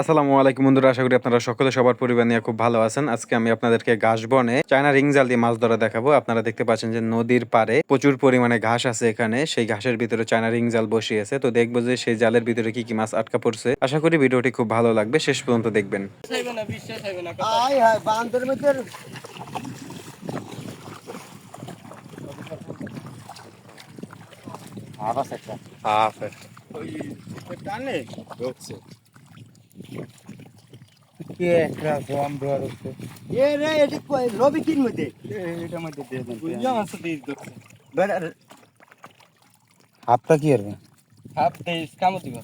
আসসালামু আলাইকুম বন্ধুরা আশা করি আপনারা সকলে সবার পরিবার নিয়ে খুব ভালো আছেন। আজকে আমি আপনাদেরকে ঘাস বনে চায়না রিং জাল দিয়ে মাছ ধরা দেখাবো। আপনারা দেখতে পাচ্ছেন যে নদীর পারে প্রচুর পরিমাণে ঘাস আছে এখানে। সেই ঘাসের ভিতরে চায়না রিং জাল বসিয়েছে তো দেখব যে সেই জালের ভিতরে কি কি মাছ আটকা পড়ছে। আশা করি ভিডিওটি খুব ভালো লাগবে। শেষ পর্যন্ত দেখবেন। টানে। কে একটা জম দেওয়ার হচ্ছে? এ রে এটি রবি কিন মধ্যে? দিয়ে দেন বুঝলাম আছে দিয়ে দিচ্ছে বেড়া হাতটা কি আর? হাফ দেইস কামো দিবা।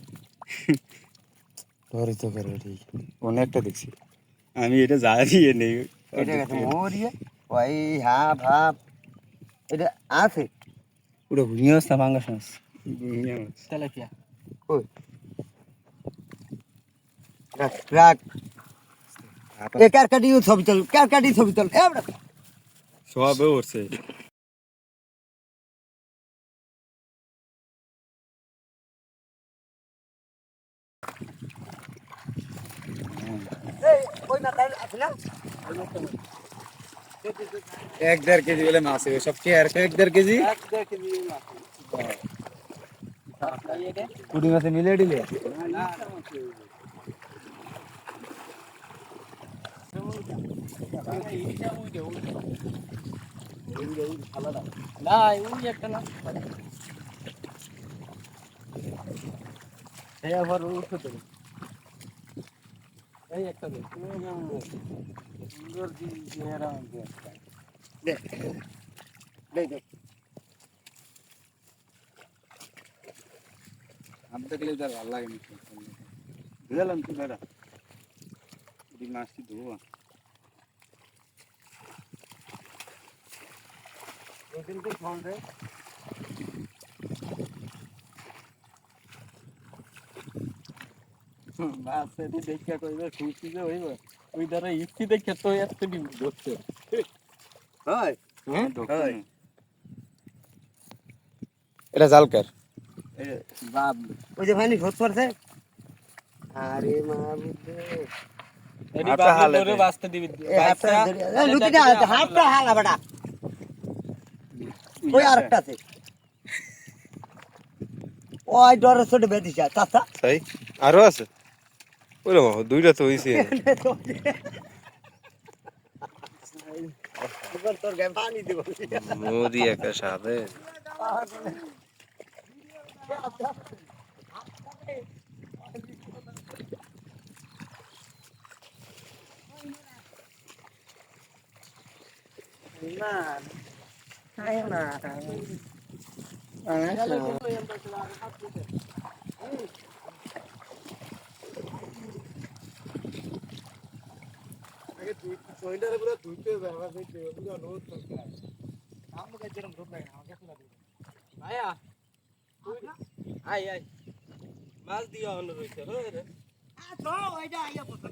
ধরে তো করে ঠিক। অনেকটা দেখছি। আমি এটা জানিয়ে নেই এটা গেছে মরিয়ে ওই হাফ হাফ এটা আছে? পুরো ভুঁইয়া মাছ না বাঙ্গাস মাছ ভুঁইয়া মাছ তেলাপিয়া কই রাখ রাখ এ কারকাটি ছবি তোল কারকাটি ছবি তোল এ বড়া সবে উঠছে এই ওই না তাই আছে না এক দেড় কেজি বলে মাছ হবে সব কে আর এক দেড় কেজি কুড়ি মাসে মিলে দিলে না ওই একটা না দেখলে তার ভালো লাগে বুঝলাম তো দাদা মাছটি ধোয়া ওদিনকে ফোন রে মাছ এটি দেখা কইবে খুশি যে হইব ওই দ্বারা ইচ্ছি দেখে তো এত ডিম ধরছে হয় হ্যাঁ হয়। এটা জালকার বাপ ওই যে ভাইনি ঘোষ করছে আরে মা বুদ্ধে এটি বাবু ধরে বাঁচতে দিবি এ হাতটা ধরে এ লুটিটা হাতটা হালা বেটা ওই আরেকটা আছে। ওই ডরে ছোট বেদিছা চাচা। তাই? আরও আছে? ওরে বাবা দুইটা তো হইছে। তোর গায়ে পানি দিব। নদী একা সাথে না খাই না আয়া আই আই মাছ দিয়া হলো রইছে রে তো ওইটা আইয়া বসে।